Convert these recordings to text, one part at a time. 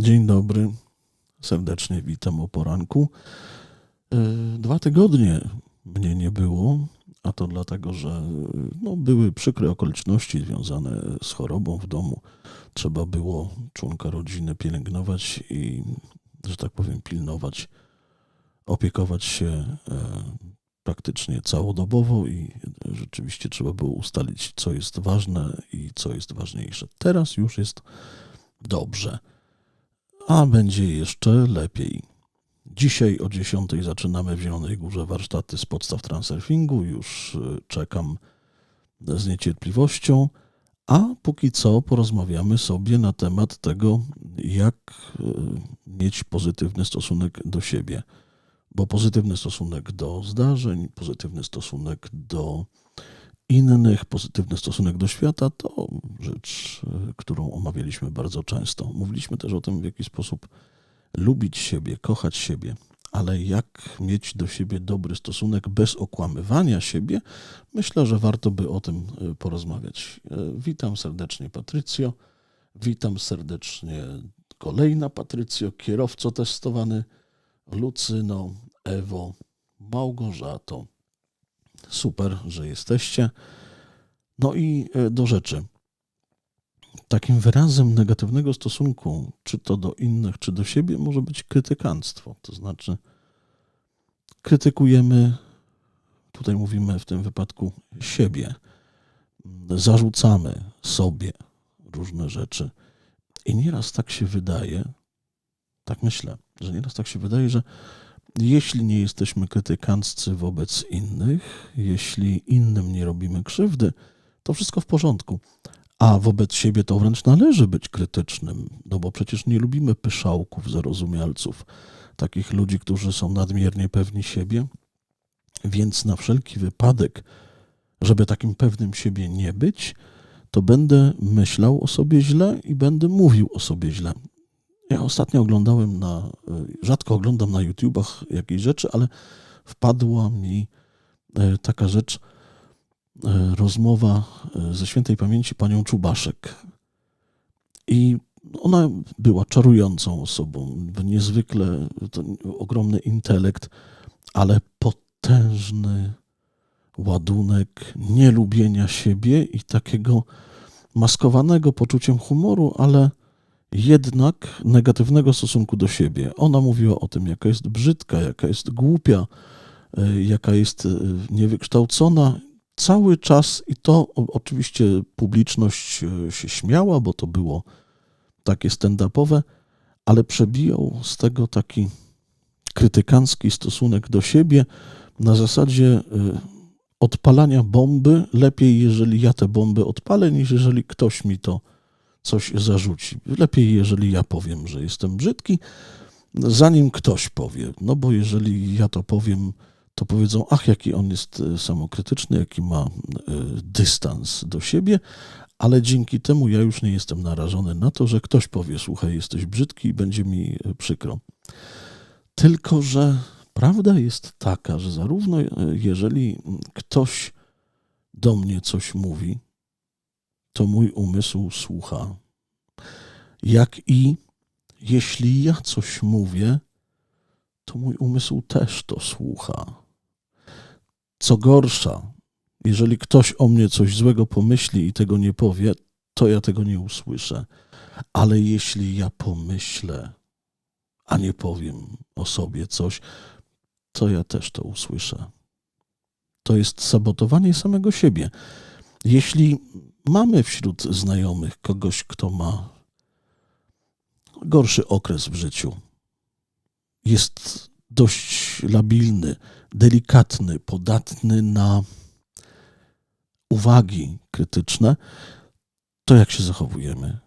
Dzień dobry, serdecznie witam o poranku. E, Dwa tygodnie mnie nie było, a to dlatego, że no, były przykre okoliczności związane z chorobą w domu. Trzeba było członka rodziny pielęgnować i, że tak powiem, pilnować, opiekować się e, praktycznie całodobowo i rzeczywiście trzeba było ustalić, co jest ważne i co jest ważniejsze. Teraz już jest dobrze a będzie jeszcze lepiej. Dzisiaj o 10 zaczynamy w Zielonej Górze warsztaty z podstaw transurfingu. Już y, czekam z niecierpliwością, a póki co porozmawiamy sobie na temat tego, jak y, mieć pozytywny stosunek do siebie. Bo pozytywny stosunek do zdarzeń, pozytywny stosunek do innych, pozytywny stosunek do świata to rzecz, y, którą omawialiśmy bardzo często. Mówiliśmy też o tym, w jaki sposób lubić siebie, kochać siebie, ale jak mieć do siebie dobry stosunek bez okłamywania siebie, myślę, że warto by o tym y, porozmawiać. Y, Witam serdecznie, Patrycjo. Witam serdecznie kolejna Patrycjo, kierowco testowany, Lucyno, Ewo, Małgorzato. Super, że jesteście. No i e, do rzeczy. Takim wyrazem negatywnego stosunku, czy to do innych, czy do siebie, może być krytykanstwo. To znaczy, krytykujemy, tutaj mówimy w tym wypadku siebie, zarzucamy sobie różne rzeczy. I nieraz tak się wydaje, tak myślę, że nieraz tak się wydaje, że jeśli nie jesteśmy krytykanccy wobec innych, jeśli innym nie robimy krzywdy, to wszystko w porządku. A wobec siebie to wręcz należy być krytycznym, no bo przecież nie lubimy pyszałków, zarozumialców, takich ludzi, którzy są nadmiernie pewni siebie. Więc na wszelki wypadek, żeby takim pewnym siebie nie być, to będę myślał o sobie źle i będę mówił o sobie źle. Ja ostatnio oglądałem na, y, rzadko oglądam na YouTubach jakieś rzeczy, ale wpadła mi e, taka rzecz, e, rozmowa e, ze świętej pamięci panią Czubaszek. I ona była czarującą osobą, niezwykle ogromny intelekt, ale potężny ładunek nielubienia siebie i takiego maskowanego poczuciem humoru, ale jednak negatywnego stosunku do siebie. Ona mówiła o tym, jaka jest brzydka, jaka jest głupia, e, jaka jest e, niewykształcona. Cały czas, i to oczywiście publiczność e, się śmiała, bo to było takie stand-upowe, ale przebijał z tego taki krytykancki stosunek do siebie na zasadzie odpalania bomby. Lepiej, jeżeli ja tę bombę odpalę, niż jeżeli ktoś mi to coś zarzuci. Lepiej, jeżeli ja powiem, że jestem brzydki, zanim ktoś powie. No bo jeżeli ja to powiem, to powiedzą, ach, jaki on jest e, samokrytyczny, jaki ma e, dystans do siebie, ale dzięki temu ja już nie jestem narażony na to, że ktoś powie, słuchaj, jesteś brzydki i będzie mi e, przykro. Tylko, że prawda jest taka, że zarówno jeżeli ktoś do mnie coś mówi, to mój umysł słucha. Jak i jeśli ja coś mówię, to mój umysł też to słucha. Co gorsza, jeżeli ktoś o mnie coś złego pomyśli i tego nie powie, to ja tego nie usłyszę. Ale jeśli ja pomyślę, a nie powiem o sobie coś, to ja też to usłyszę. To jest sabotowanie samego siebie. Jeśli mamy wśród znajomych kogoś, kto ma gorszy okres w życiu, jest dość labilny, delikatny, podatny na uwagi krytyczne, to jak się zachowujemy?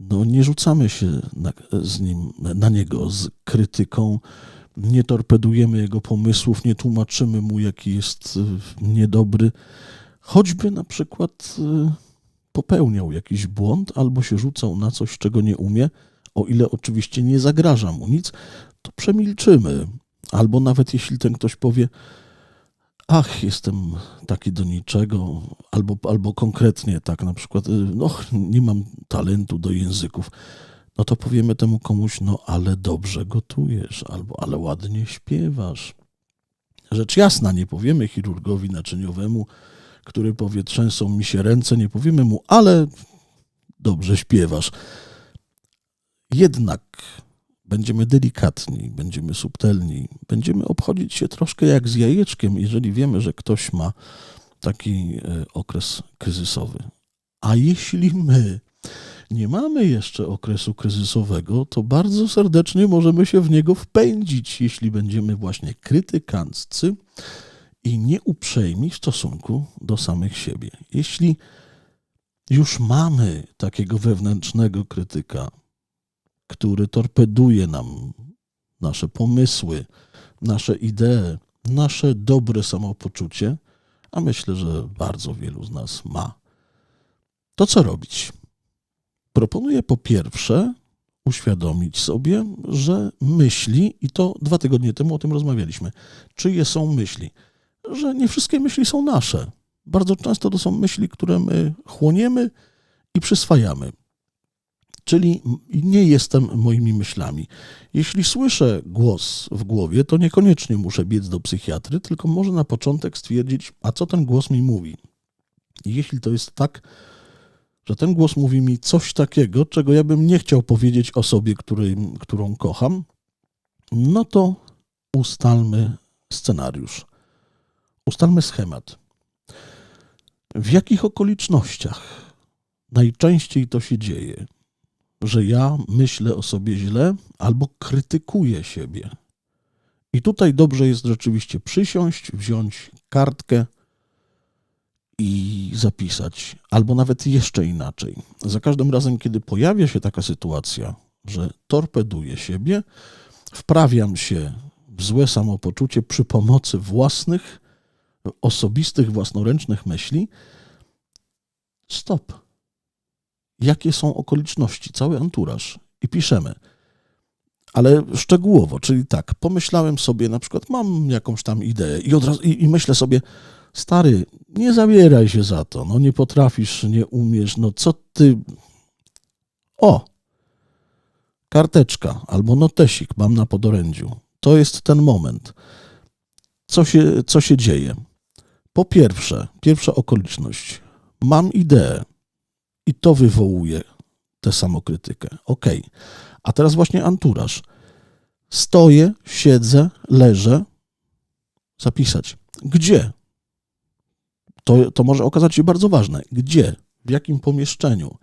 No, nie rzucamy się na, z nim, na niego z krytyką, nie torpedujemy jego pomysłów, nie tłumaczymy mu, jaki jest y, niedobry, choćby na przykład y, popełniał jakiś błąd albo się rzucał na coś, czego nie umie, o ile oczywiście nie zagraża mu nic, to przemilczymy. Albo nawet jeśli ten ktoś powie, ach, jestem taki do niczego, albo, albo konkretnie tak, na przykład, y, no, nie mam talentu do języków, no to powiemy temu komuś, no, ale dobrze gotujesz, albo ale ładnie śpiewasz. Rzecz jasna, nie powiemy chirurgowi naczyniowemu, który powie, trzęsą mi się ręce, nie powiemy mu, ale dobrze śpiewasz. Jednak będziemy delikatni, będziemy subtelni, będziemy obchodzić się troszkę jak z jajeczkiem, jeżeli wiemy, że ktoś ma taki e, okres kryzysowy. A jeśli my nie mamy jeszcze okresu kryzysowego, to bardzo serdecznie możemy się w niego wpędzić, jeśli będziemy właśnie krytykanccy i nieuprzejmi w stosunku do samych siebie. Jeśli już mamy takiego wewnętrznego krytyka, który torpeduje nam nasze pomysły, nasze idee, nasze dobre samopoczucie, a myślę, że bardzo wielu z nas ma. To co robić? Proponuję po pierwsze uświadomić sobie, że myśli, i to dwa tygodnie temu o tym rozmawialiśmy, czyje są myśli, że nie wszystkie myśli są nasze. Bardzo często to są myśli, które my chłoniemy i przyswajamy. Czyli nie jestem moimi myślami. Jeśli słyszę głos w głowie, to niekoniecznie muszę biec do psychiatry, tylko może na początek stwierdzić, a co ten głos mi mówi. Jeśli to jest tak, że ten głos mówi mi coś takiego, czego ja bym nie chciał powiedzieć osobie, który, którą kocham, no to ustalmy scenariusz. Ustalmy schemat. W jakich okolicznościach najczęściej to się dzieje? że ja myślę o sobie źle albo krytykuję siebie. I tutaj dobrze jest rzeczywiście przysiąść, wziąć kartkę i zapisać, albo nawet jeszcze inaczej. Za każdym razem, kiedy pojawia się taka sytuacja, że torpeduję siebie, wprawiam się w złe samopoczucie przy pomocy własnych, osobistych, własnoręcznych myśli. Stop jakie są okoliczności, cały anturaż i piszemy. Ale szczegółowo, czyli tak, pomyślałem sobie, na przykład mam jakąś tam ideę i, od razu, i, i myślę sobie, stary, nie zabieraj się za to, no nie potrafisz, nie umiesz, no co ty... O! Karteczka albo notesik mam na podorędziu. To jest ten moment. Co się, co się dzieje? Po pierwsze, pierwsza okoliczność. Mam ideę, i to wywołuje tę samokrytykę. Ok. A teraz właśnie anturaż. Stoję, siedzę, leżę. Zapisać. Gdzie? To, to może okazać się bardzo ważne. Gdzie? W jakim pomieszczeniu?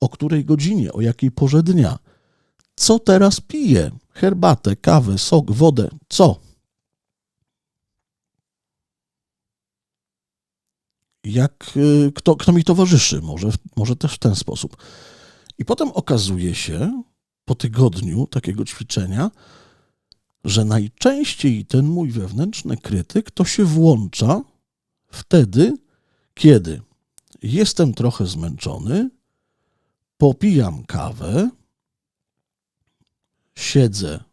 O której godzinie? O jakiej porze dnia? Co teraz piję? Herbatę, kawę, sok, wodę? Co? Jak, y, kto, kto mi towarzyszy, może, może też w ten sposób. I potem okazuje się, po tygodniu takiego ćwiczenia, że najczęściej ten mój wewnętrzny krytyk to się włącza wtedy, kiedy jestem trochę zmęczony, popijam kawę, siedzę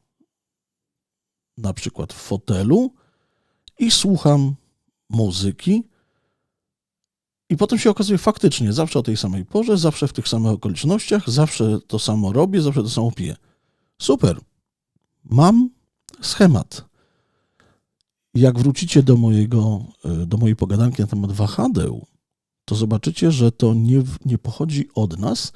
na przykład w fotelu i słucham muzyki, i potem się okazuje faktycznie, zawsze o tej samej porze, zawsze w tych samych okolicznościach, zawsze to samo robię, zawsze to samo piję. Super. Mam schemat. Jak wrócicie do, mojego, e, do mojej pogadanki na temat wahadeł, to zobaczycie, że to nie, nie pochodzi od nas,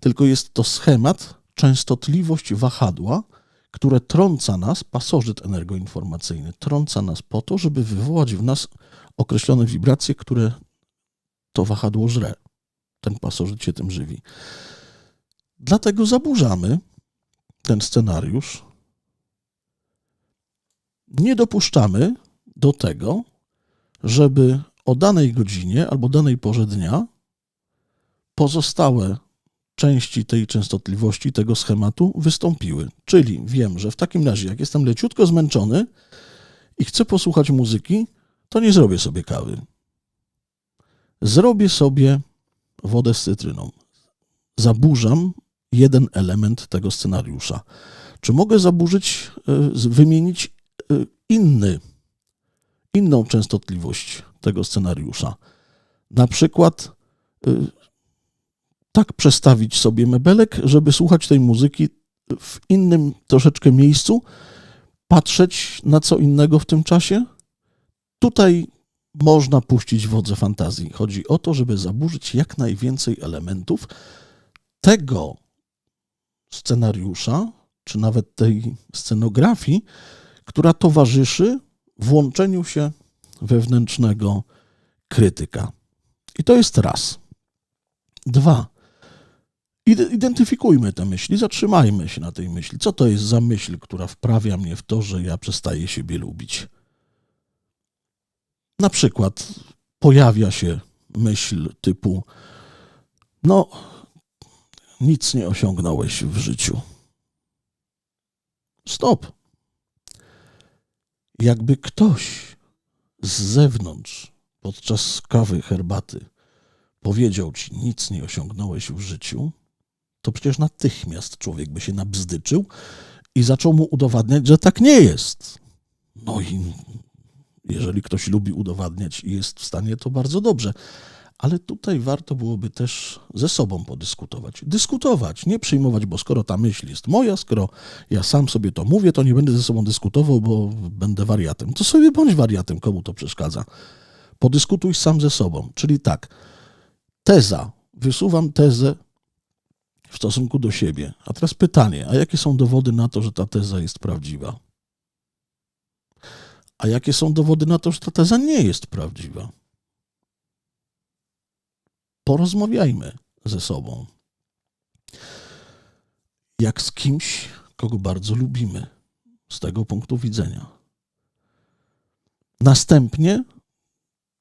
tylko jest to schemat, częstotliwość wahadła, które trąca nas, pasożyt energoinformacyjny, trąca nas po to, żeby wywołać w nas określone wibracje, które to wahadło żre. Ten pasożyt się tym żywi. Dlatego zaburzamy ten scenariusz. Nie dopuszczamy do tego, żeby o danej godzinie albo danej porze dnia pozostałe części tej częstotliwości, tego schematu wystąpiły. Czyli wiem, że w takim razie, jak jestem leciutko zmęczony i chcę posłuchać muzyki, to nie zrobię sobie kawy zrobię sobie wodę z cytryną. Zaburzam jeden element tego scenariusza. Czy mogę zaburzyć, e, wymienić e, inny, inną częstotliwość tego scenariusza. Na przykład y, tak przestawić sobie mebelek, żeby słuchać tej muzyki w innym troszeczkę miejscu, patrzeć na co innego w tym czasie. Tutaj można puścić wodze fantazji. Chodzi o to, żeby zaburzyć jak najwięcej elementów tego scenariusza, czy nawet tej scenografii, która towarzyszy włączeniu się wewnętrznego krytyka. I to jest raz. Dwa. Ide- Identyfikujmy te myśli, zatrzymajmy się na tej myśli. Co to jest za myśl, która wprawia mnie w to, że ja przestaję siebie lubić? Na przykład pojawia się myśl typu: No, nic nie osiągnąłeś w życiu. Stop. Jakby ktoś z zewnątrz podczas kawy, herbaty powiedział ci, nic nie osiągnąłeś w życiu, to przecież natychmiast człowiek by się nabzdyczył i zaczął mu udowadniać, że tak nie jest. No i jeżeli ktoś lubi udowadniać i jest w stanie, to bardzo dobrze. Ale tutaj warto byłoby też ze sobą podyskutować. Dyskutować, nie przyjmować, bo skoro ta myśl jest moja, skoro ja sam sobie to mówię, to nie będę ze sobą dyskutował, bo będę wariatem. To sobie bądź wariatem, komu to przeszkadza. Podyskutuj sam ze sobą. Czyli tak, teza, wysuwam tezę w stosunku do siebie. A teraz pytanie, a jakie są dowody na to, że ta teza jest prawdziwa? A jakie są dowody na to, że ta teza nie jest prawdziwa? Porozmawiajmy ze sobą. Jak z kimś, kogo bardzo lubimy, z tego punktu widzenia. Następnie,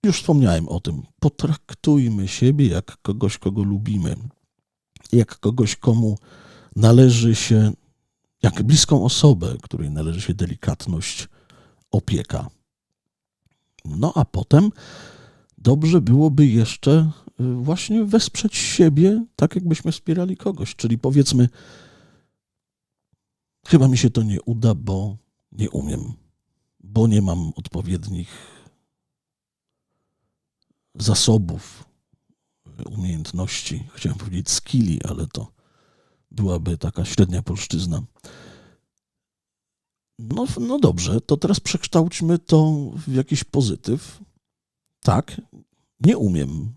już wspomniałem o tym, potraktujmy siebie jak kogoś, kogo lubimy, jak kogoś, komu należy się, jak bliską osobę, której należy się delikatność, opieka. No a potem dobrze byłoby jeszcze y, właśnie wesprzeć siebie, tak jakbyśmy wspierali kogoś. Czyli powiedzmy, chyba mi się to nie uda, bo nie umiem, bo nie mam odpowiednich zasobów, umiejętności, chciałem powiedzieć skilli, ale to byłaby taka średnia polszczyzna. No, no dobrze, to teraz przekształćmy to w jakiś pozytyw. Tak, nie umiem,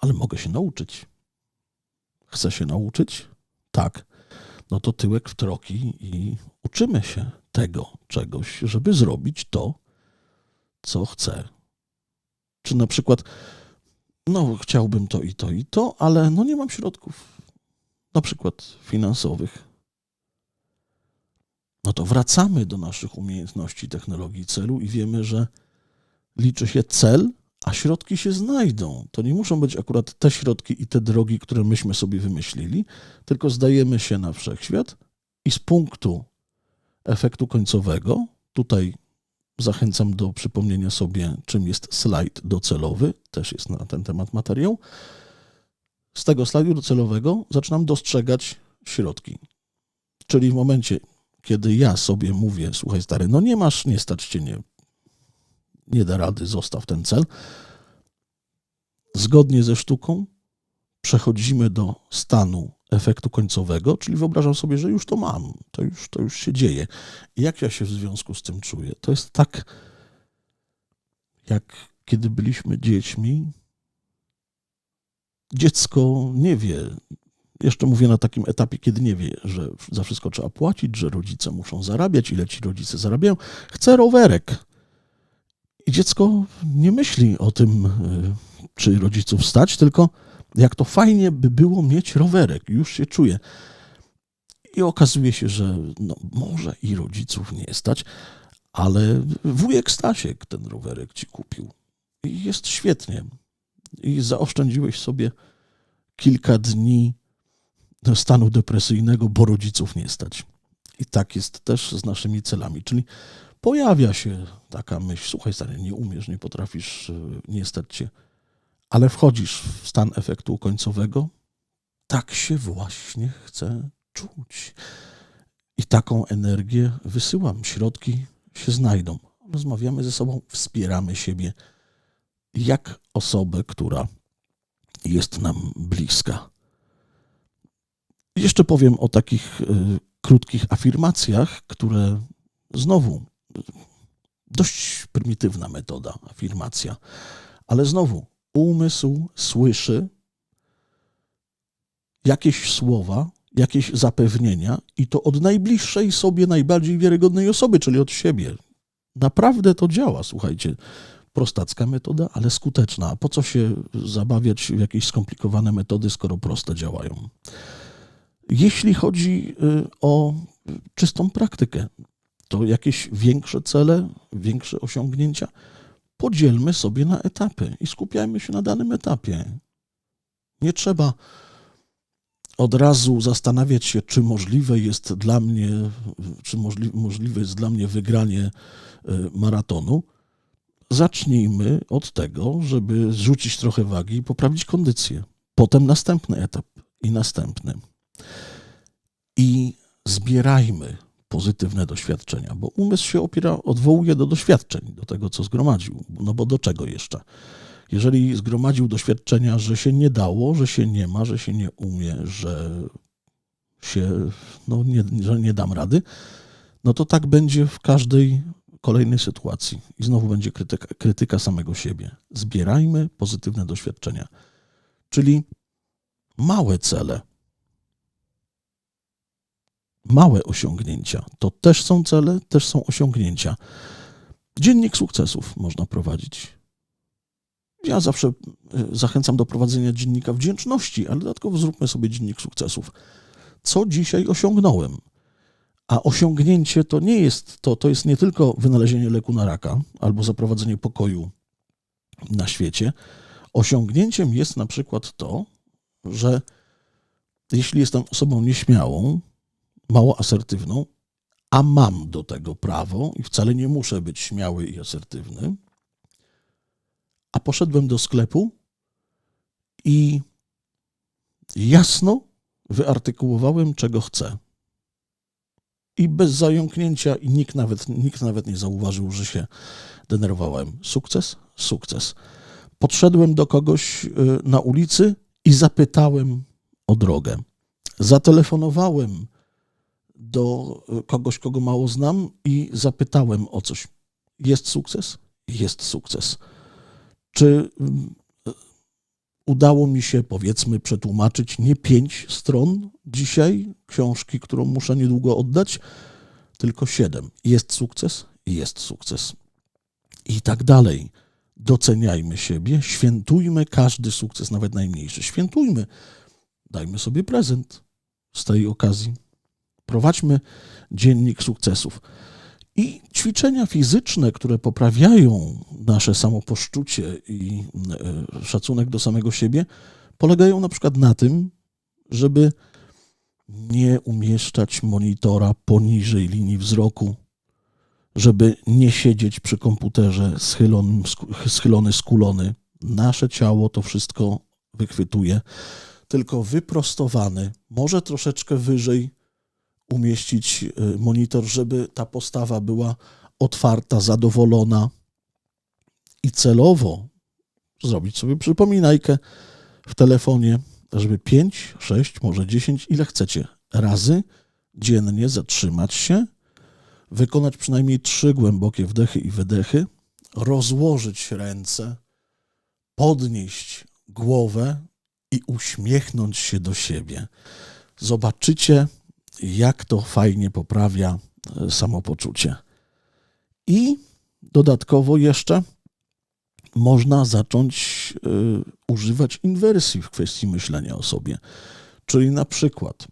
ale mogę się nauczyć. Chcę się nauczyć? Tak. No to tyłek w troki i uczymy się tego czegoś, żeby zrobić to, co chcę. Czy na przykład, no chciałbym to i to i to, ale no nie mam środków, na przykład finansowych. No to wracamy do naszych umiejętności technologii celu i wiemy, że liczy się cel, a środki się znajdą. To nie muszą być akurat te środki i te drogi, które myśmy sobie wymyślili, tylko zdajemy się na wszechświat i z punktu efektu końcowego, tutaj zachęcam do przypomnienia sobie, czym jest slajd docelowy, też jest na ten temat materiał. Z tego slajdu docelowego zaczynam dostrzegać środki. Czyli w momencie, kiedy ja sobie mówię, słuchaj stary, no nie masz, nie stać cię, nie, nie da rady, zostaw ten cel. Zgodnie ze sztuką przechodzimy do stanu efektu końcowego, czyli wyobrażam sobie, że już to mam, to już, to już się dzieje. Jak ja się w związku z tym czuję? To jest tak, jak kiedy byliśmy dziećmi. Dziecko nie wie, jeszcze mówię na takim etapie, kiedy nie wie, że za wszystko trzeba płacić, że rodzice muszą zarabiać, ile ci rodzice zarabiają. Chce rowerek. I dziecko nie myśli o tym, y, czy rodziców stać, tylko jak to fajnie by było mieć rowerek. Już się czuje. I okazuje się, że no, może i rodziców nie stać, ale wujek Stasiek ten rowerek ci kupił. I jest świetnie. I zaoszczędziłeś sobie kilka dni stanu depresyjnego, bo rodziców nie stać. I tak jest też z naszymi celami. Czyli pojawia się taka myśl, słuchaj stary, nie umiesz, nie potrafisz, y, nie stać cię, ale wchodzisz w stan efektu końcowego, tak się właśnie chce czuć. I taką energię wysyłam, środki się znajdą. rozmawiamy ze sobą, wspieramy siebie jak osobę, która jest nam bliska. Jeszcze powiem o takich y, krótkich afirmacjach, które znowu dość prymitywna metoda, afirmacja, ale znowu umysł słyszy jakieś słowa, jakieś zapewnienia i to od najbliższej sobie, najbardziej wiarygodnej osoby, czyli od siebie. Naprawdę to działa, słuchajcie. Prostacka metoda, ale skuteczna. A po co się zabawiać w jakieś skomplikowane metody, skoro proste działają? Jeśli chodzi y, o czystą praktykę, to jakieś większe cele, większe osiągnięcia, podzielmy sobie na etapy i skupiajmy się na danym etapie. Nie trzeba od razu zastanawiać się, czy możliwe jest dla mnie, czy możli, możliwe jest dla mnie wygranie y, maratonu. Zacznijmy od tego, żeby zrzucić trochę wagi i poprawić kondycję. Potem następny etap i następny. I zbierajmy pozytywne doświadczenia, bo umysł się opiera, odwołuje do doświadczeń, do tego, co zgromadził. No bo do czego jeszcze? Jeżeli zgromadził doświadczenia, że się nie dało, że się nie ma, że się nie umie, że się, no nie, że nie dam rady, no to tak będzie w każdej kolejnej sytuacji. I znowu będzie krytyka, krytyka samego siebie. Zbierajmy pozytywne doświadczenia. Czyli małe cele, małe osiągnięcia. To też są cele, też są osiągnięcia. Dziennik sukcesów można prowadzić. Ja zawsze e, zachęcam do prowadzenia dziennika wdzięczności, ale dodatkowo zróbmy sobie dziennik sukcesów. Co dzisiaj osiągnąłem? A osiągnięcie to nie jest to, to jest nie tylko wynalezienie leku na raka albo zaprowadzenie pokoju na świecie. Osiągnięciem jest na przykład to, że jeśli jestem osobą nieśmiałą, mało asertywną, a mam do tego prawo i wcale nie muszę być śmiały i asertywny, a poszedłem do sklepu i jasno wyartykułowałem, czego chcę. I bez zająknięcia, i nikt nawet, nikt nawet nie zauważył, że się denerwowałem. Sukces? Sukces. Podszedłem do kogoś y, na ulicy i zapytałem o drogę. Zatelefonowałem do kogoś, kogo mało znam i zapytałem o coś. Jest sukces? Jest sukces. Czy mm, udało mi się, powiedzmy, przetłumaczyć nie pięć stron dzisiaj książki, którą muszę niedługo oddać, tylko siedem. Jest sukces? Jest sukces. I tak dalej. Doceniajmy siebie, świętujmy każdy sukces, nawet najmniejszy. Świętujmy. Dajmy sobie prezent z tej okazji. Prowadźmy dziennik sukcesów. I ćwiczenia fizyczne, które poprawiają nasze samopoczucie i e, szacunek do samego siebie, polegają na przykład na tym, żeby nie umieszczać monitora poniżej linii wzroku, żeby nie siedzieć przy komputerze schylony, schylony, skulony. Nasze ciało to wszystko wychwytuje, tylko wyprostowany, może troszeczkę wyżej umieścić y, monitor, żeby ta postawa była otwarta, zadowolona i celowo zrobić sobie przypominajkę w telefonie, żeby 5, 6, może 10, ile chcecie razy dziennie zatrzymać się, wykonać przynajmniej trzy głębokie wdechy i wydechy, rozłożyć ręce, podnieść głowę i uśmiechnąć się do siebie. Zobaczycie, jak to fajnie poprawia e, samopoczucie. I dodatkowo jeszcze można zacząć y, używać inwersji w kwestii myślenia o sobie. Czyli na przykład,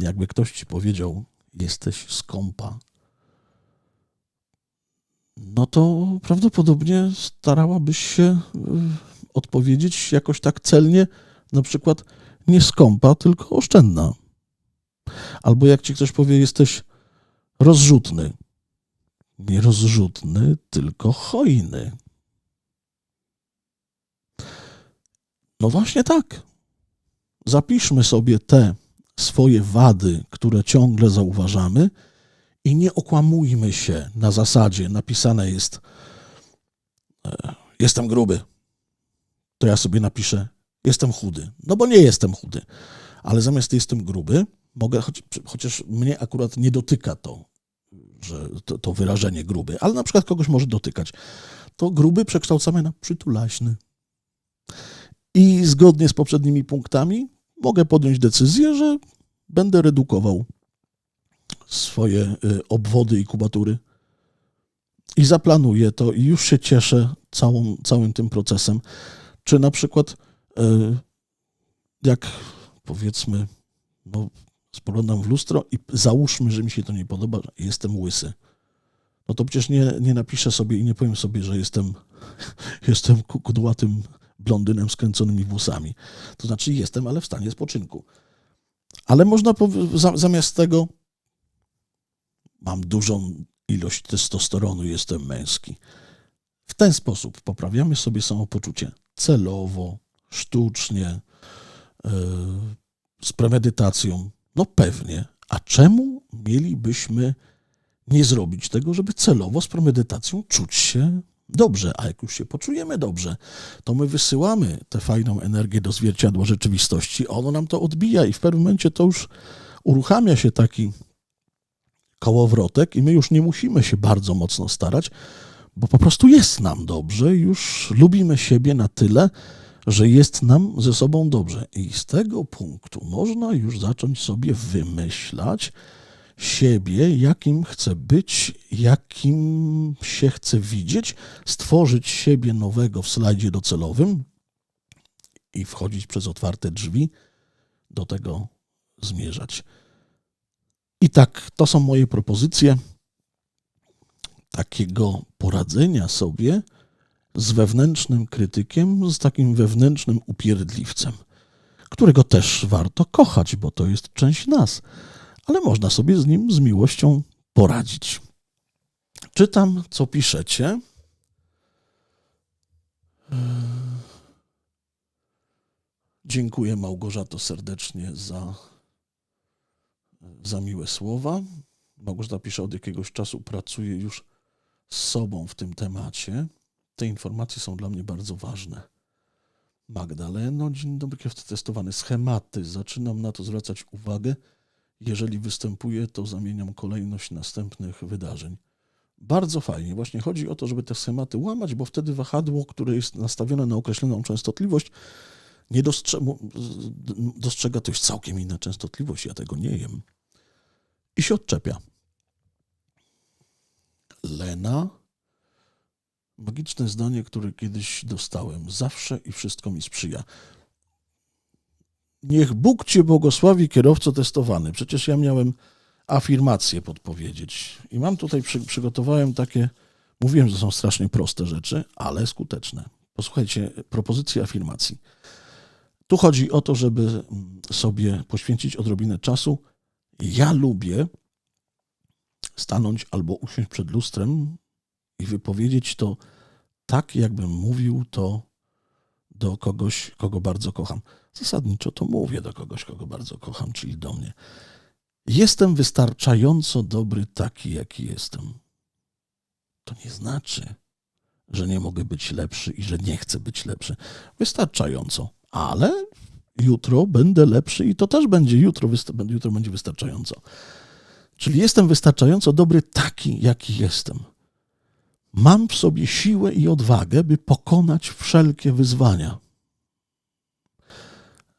jakby ktoś ci powiedział, jesteś skąpa, no to prawdopodobnie starałabyś się y, odpowiedzieć jakoś tak celnie, na przykład nie skąpa, tylko oszczędna. Albo jak ci ktoś powie, jesteś rozrzutny. Nie rozrzutny, tylko hojny. No właśnie tak. Zapiszmy sobie te swoje wady, które ciągle zauważamy, I nie okłamujmy się na zasadzie, napisane jest, e, jestem gruby, to ja sobie napiszę, jestem chudy. No bo nie jestem chudy, ale zamiast jestem gruby, mogę, choć, chociaż mnie akurat nie dotyka to, że to, to wyrażenie gruby, ale na przykład kogoś może dotykać. To gruby przekształcamy na przytulaśny. I zgodnie z poprzednimi punktami mogę podjąć decyzję, że będę redukował swoje y, obwody i kubatury. I zaplanuję to i już się cieszę całą, całym tym procesem. Czy na przykład, y, jak powiedzmy, no, spoglądam w lustro i załóżmy, że mi się to nie podoba, jestem łysy. No to przecież nie, nie napiszę sobie i nie powiem sobie, że jestem, jestem ku- kudłatym blondynem z kręconymi włosami. To znaczy jestem, ale w stanie spoczynku. Ale można zamiast tego mam dużą ilość testosteronu, jestem męski. W ten sposób poprawiamy sobie samopoczucie celowo, sztucznie, yy, z premedytacją. No pewnie. A czemu mielibyśmy nie zrobić tego, żeby celowo z premedytacją czuć się dobrze? A jak już się poczujemy dobrze, to my wysyłamy tę fajną energię do zwierciadła rzeczywistości, ono nam to odbija i w pewnym momencie to już uruchamia się taki kołowrotek i my już nie musimy się bardzo mocno starać, bo po prostu jest nam dobrze, już lubimy siebie na tyle, że jest nam ze sobą dobrze. I z tego punktu można już zacząć sobie wymyślać siebie, jakim chce być, jakim się chce widzieć, stworzyć siebie nowego w slajdzie docelowym i wchodzić przez otwarte drzwi, do tego zmierzać. I tak, to są moje propozycje takiego poradzenia sobie z wewnętrznym krytykiem, z takim wewnętrznym upierdliwcem, którego też warto kochać, bo to jest część nas, ale można sobie z nim z miłością poradzić. Czytam, co piszecie. Dziękuję Małgorzato serdecznie za, za miłe słowa. Małgorzata pisze, od jakiegoś czasu pracuje już z sobą w tym temacie. Te informacje są dla mnie bardzo ważne. Magdaleno, dzień dobry, kierowca testowany. Schematy. Zaczynam na to zwracać uwagę. Jeżeli występuje, to zamieniam kolejność następnych wydarzeń. Bardzo fajnie. Właśnie chodzi o to, żeby te schematy łamać, bo wtedy wahadło, które jest nastawione na określoną częstotliwość, nie dostrze- dostrzega to już całkiem inna częstotliwość. Ja tego nie jem. I się odczepia. Lena. Magiczne zdanie, które kiedyś dostałem. Zawsze i wszystko mi sprzyja. Niech Bóg cię błogosławi, kierowco testowany. Przecież ja miałem afirmację podpowiedzieć. I mam tutaj, przy, przygotowałem takie, mówiłem, że są strasznie proste rzeczy, ale skuteczne. Posłuchajcie, propozycje afirmacji. Tu chodzi o to, żeby sobie poświęcić odrobinę czasu. Ja lubię stanąć albo usiąść przed lustrem i wypowiedzieć to tak, jakbym mówił to do kogoś, kogo bardzo kocham. Zasadniczo to mówię do kogoś, kogo bardzo kocham, czyli do mnie. Jestem wystarczająco dobry taki, jaki jestem. To nie znaczy, że nie mogę być lepszy i że nie chcę być lepszy. Wystarczająco, ale jutro będę lepszy i to też będzie jutro, jutro będzie wystarczająco. Czyli jestem wystarczająco dobry taki, jaki jestem. Mam w sobie siłę i odwagę, by pokonać wszelkie wyzwania.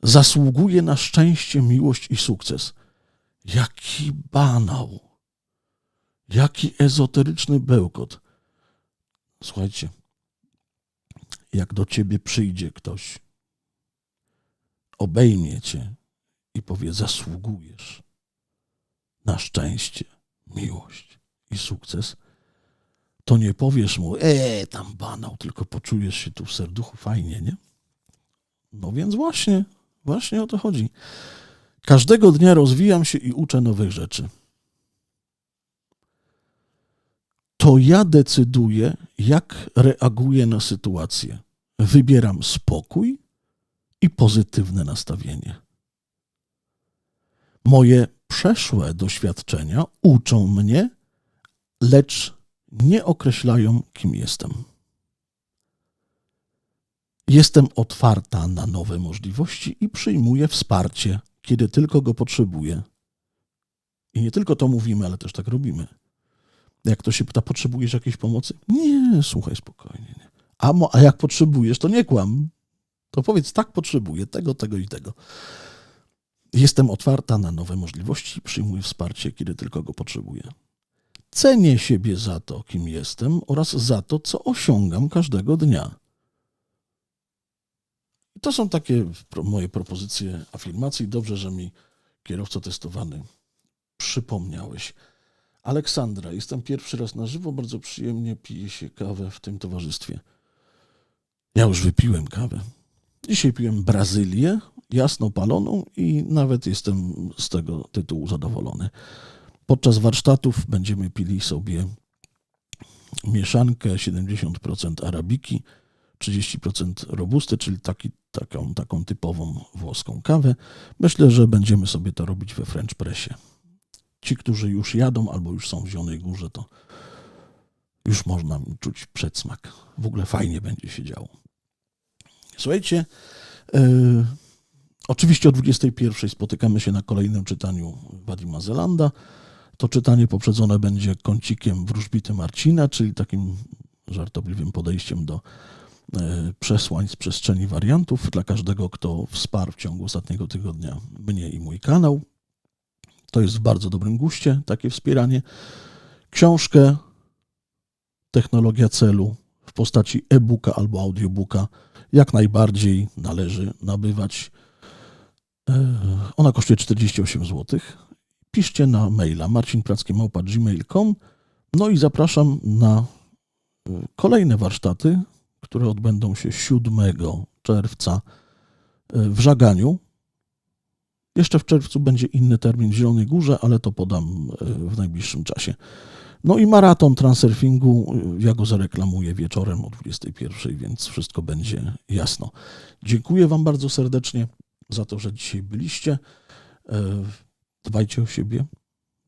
Zasługuję na szczęście, miłość i sukces. Jaki banał. Jaki ezoteryczny bełkot. Słuchajcie, jak do ciebie przyjdzie ktoś, obejmie cię i powie: Zasługujesz na szczęście, miłość i sukces, to nie powiesz mu, e, tam banał, tylko poczujesz się tu w serduchu fajnie, nie? No więc właśnie, właśnie o to chodzi. Każdego dnia rozwijam się i uczę nowych rzeczy. To ja decyduję, jak reaguję na sytuację. Wybieram spokój i pozytywne nastawienie. Moje przeszłe doświadczenia uczą mnie, lecz nie określają, kim jestem. Jestem otwarta na nowe możliwości i przyjmuję wsparcie, kiedy tylko go potrzebuję. I nie tylko to mówimy, ale też tak robimy. Jak ktoś się pyta, potrzebujesz jakiejś pomocy? Nie, słuchaj spokojnie. Nie. A, mo, a jak potrzebujesz, to nie kłam. To powiedz, tak, potrzebuję tego, tego i tego. Jestem otwarta na nowe możliwości i przyjmuję wsparcie, kiedy tylko go potrzebuję. Cenię siebie za to, kim jestem oraz za to, co osiągam każdego dnia. I to są takie moje propozycje afirmacji. Dobrze, że mi kierowca testowany przypomniałeś. Aleksandra, jestem pierwszy raz na żywo, bardzo przyjemnie pije się kawę w tym towarzystwie. Ja już wypiłem kawę. Dzisiaj piłem Brazylię, jasno paloną i nawet jestem z tego tytułu zadowolony. Podczas warsztatów będziemy pili sobie mieszankę 70% arabiki, 30% robusty, czyli taki, taką, taką typową włoską kawę. Myślę, że będziemy sobie to robić we French Pressie. Ci, którzy już jadą albo już są w Zielonej Górze, to już można czuć przedsmak. W ogóle fajnie będzie się działo. Słuchajcie, yy, oczywiście o 21 spotykamy się na kolejnym czytaniu Wadima Zelanda. To czytanie poprzedzone będzie kącikiem wróżbity Marcina, czyli takim żartobliwym podejściem do e, przesłań z przestrzeni wariantów dla każdego, kto wsparł w ciągu ostatniego tygodnia mnie i mój kanał. To jest w bardzo dobrym guście takie wspieranie. Książkę Technologia celu w postaci e-booka albo audiobooka jak najbardziej należy nabywać. E, Ona kosztuje 48 zł. Piszcie na maila marcinprackie.gmail.com No i zapraszam na e, kolejne warsztaty, które odbędą się 7 czerwca e, w Żaganiu. Jeszcze w czerwcu będzie inny termin w Zielonej Górze, ale to podam e, w najbliższym czasie. No i maraton transurfingu, ja go zareklamuję wieczorem o 21, więc wszystko będzie jasno. Dziękuję Wam bardzo serdecznie za to, że dzisiaj byliście. Dbajcie o siebie,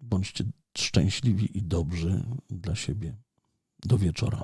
bądźcie szczęśliwi i dobrzy dla siebie. Do wieczora.